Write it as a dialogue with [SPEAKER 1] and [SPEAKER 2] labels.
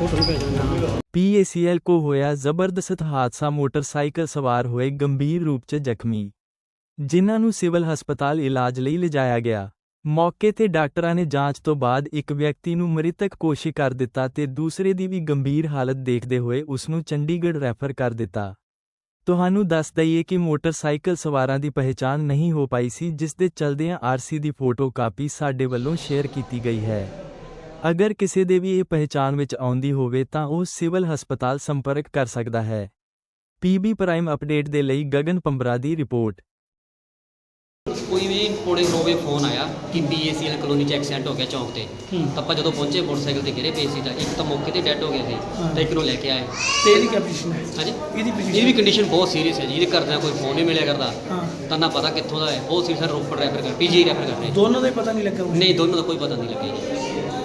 [SPEAKER 1] Photo ਭੇਜਣਾ
[SPEAKER 2] ਪੀਏਸੀਐਲ ਕੋ ਹੋਇਆ ਜ਼ਬਰਦਸਤ ਹਾਦਸਾ ਮੋਟਰਸਾਈਕਲ ਸਵਾਰ ਹੋਏ ਗੰਭੀਰ ਰੂਪ 'ਚ ਜ਼ਖਮੀ। ਜਿਨ੍ਹਾਂ ਨੂੰ ਸਿਵਲ ਹਸਪਤਾਲ ਇਲਾਜ ਲਈ ਲਿਜਾਇਆ ਗਿਆ। ਮੌਕੇ ਤੇ ਡਾਕਟਰਾਂ ਨੇ ਜਾਂਚ ਤੋਂ ਬਾਅਦ ਇੱਕ ਵਿਅਕਤੀ ਨੂੰ ਮ੍ਰਿਤਕ ਕੋਸ਼ਿਸ਼ ਕਰ ਦਿੱਤਾ ਤੇ ਦੂਸਰੇ ਦੀ ਵੀ ਗੰਭੀਰ ਹਾਲਤ ਦੇਖਦੇ ਹੋਏ ਉਸ ਨੂੰ ਚੰਡੀਗੜ੍ਹ ਰੈਫਰ ਕਰ ਦਿੱਤਾ। ਤੁਹਾਨੂੰ ਦੱਸ ਦਈਏ ਕਿ ਮੋਟਰਸਾਈਕਲ ਸਵਾਰਾਂ ਦੀ ਪਹਿਚਾਣ ਨਹੀਂ ਹੋ ਪਾਈ ਸੀ, ਜਿਸ ਦੇ ਚਲਦਿਆਂ ਆਰਸੀ ਦੀ ਫੋਟੋ ਕਾਪੀ ਸਾਡੇ ਵੱਲੋਂ ਸ਼ੇਅਰ ਕੀਤੀ ਗਈ ਹੈ। ਅਗਰ ਕਿਸੇ ਦੇ ਵੀ ਇਹ ਪਹਿਚਾਣ ਵਿੱਚ ਆਉਂਦੀ ਹੋਵੇ ਤਾਂ ਉਹ ਸਿਵਲ ਹਸਪਤਾਲ ਸੰਪਰਕ ਕਰ ਸਕਦਾ ਹੈ। ਪੀਬੀ ਪ੍ਰਾਈਮ ਅਪਡੇਟ ਦੇ ਲਈ ਗਗਨ ਪੰਬਰਾ ਦੀ ਰਿਪੋਰਟ।
[SPEAKER 3] ਕੋਈ ਵੀ ਪੌੜੇ ਨੋਵੇ ਫੋਨ ਆਇਆ ਕਿ ਪੀਏਸੀਐਲ ਕਲੋਨੀ ਚ ਐਕਸੀਡੈਂਟ ਹੋ ਗਿਆ ਚੌਂਕ ਤੇ। ਤਾਂ ਆਪਾਂ ਜਦੋਂ ਪਹੁੰਚੇ ਮੋਟਰਸਾਈਕਲ ਤੇ ਗਿਰੇ ਪਏ ਸੀ ਤਾਂ ਇੱਕ ਤਾਂ ਮੌਕੇ ਤੇ ਡੈੱਡ ਹੋ ਗਿਆ ਸੀ। ਤਾਂ ਇੱਕ ਨੂੰ ਲੈ ਕੇ ਆਏ।
[SPEAKER 1] ਤੇ ਇਹਦੀ ਕੀ ਪੋਜੀਸ਼ਨ ਹੈ?
[SPEAKER 3] ਹਾਂਜੀ?
[SPEAKER 1] ਇਹਦੀ
[SPEAKER 3] ਇਹਦੀ ਵੀ
[SPEAKER 1] ਪੋਜੀਸ਼ਨ
[SPEAKER 3] ਕੰਡੀਸ਼ਨ ਬਹੁਤ ਸੀਰੀਅਸ ਹੈ ਜੀ ਇਹਦੇ ਘਰਦਿਆਂ ਕੋਈ ਫੋਨ ਨਹੀਂ ਮਿਲਿਆ ਕਰਦਾ। ਤਾਂ ਨਾ ਪਤਾ ਕਿੱਥੋਂ ਦਾ ਹੈ ਬਹੁਤ ਸੀਰੀਅਸ ਰੋਪੜ ਰੈਫਰ ਕਰ ਪੀਜੀ ਰੈਫਰ ਕਰ ਰਹੇ।
[SPEAKER 1] ਦੋਨੋਂ ਦਾ ਹੀ ਪਤਾ ਨਹੀਂ ਲੱਗਾ
[SPEAKER 3] ਨਹੀਂ ਦੋਨੋਂ ਦਾ ਕੋਈ ਪਤਾ ਨਹੀਂ ਲੱਗਿਆ ਜੀ।